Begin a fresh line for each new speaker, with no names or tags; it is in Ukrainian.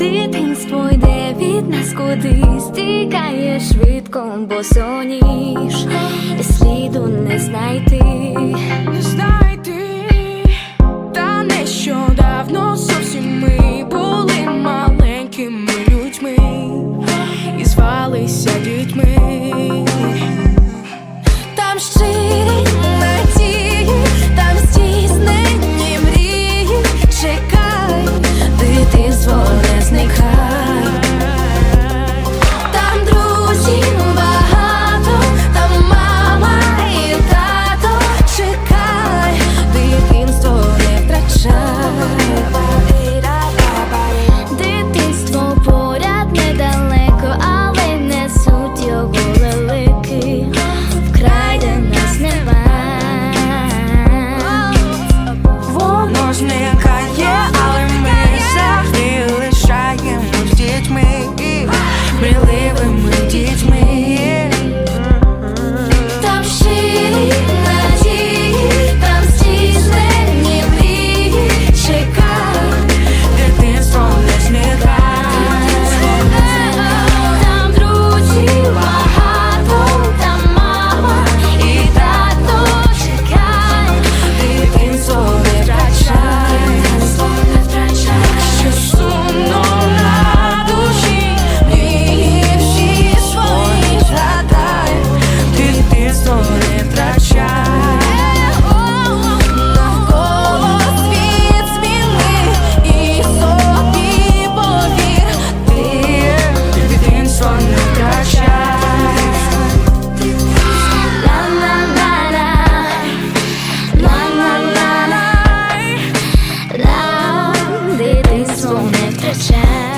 Дитинство йде від нас кудись, стікає швидко, бо соніш, сліду не знайти,
не знайти, та нещодавно зовсім ми були маленькими людьми. І звалися. mścić snail the chance